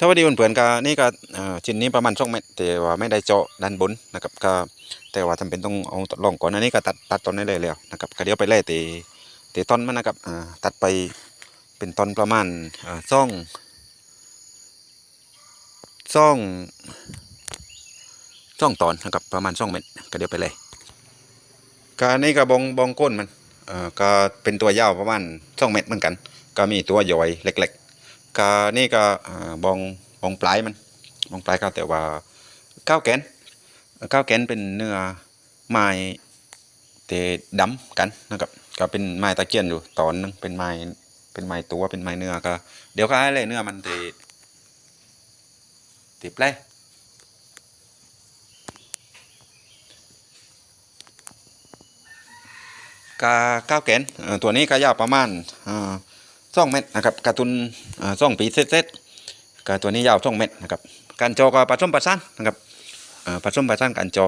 สวัสดีเพื่อนๆก็นี่ก็ชิ้นนี้ประมาณ2เมตรแต่ว่าไม่ได้เจาะด้านบนนะครับก็แต่ว่าจำเป็นต้องเอาตัดลองก่อนอันนี้ก็ตัดตัดต้นได้เลยแล้วนะครับก็เดี๋ยวไปไล่ตีตีต้นมันนะครับตัดไปเป็นต้นประมาณซ่องซ่องซ่องตอนนะครับประมาณ2เมตรก็เดี๋ยวไปเลยก็อันนี้ก็บองบองก้นมันก็เป็นตัวยาวประมาณ2เมตรเหมือนกัน ก็มีตัวย่อยเล็ก ๆ ก็นี่ก็บองบองปลายมันบองปลายก็แต่ว่าก้าวแกนก้าวแกนเป็นเนื้อไม้เตดำกันนะครับก็เป็นไม้ตะเกียนอยู่ตอนนึงเป็นไม้เป็นไม้ตัวเป็นไม้เนื้อก็เดี๋ยวก็ให้เลยเนื้อมันเตติแปลกาก้าวแกนตัวนี้ก็ยาวประมาณอ่า สองเม็ดนะครับการ์ตูนซ่องปีเซตๆการตัวนี้ยาวสองเม็ดนะครับการเจาะก็ผสมประสานนะครับเอ่อผสมประสานการจอ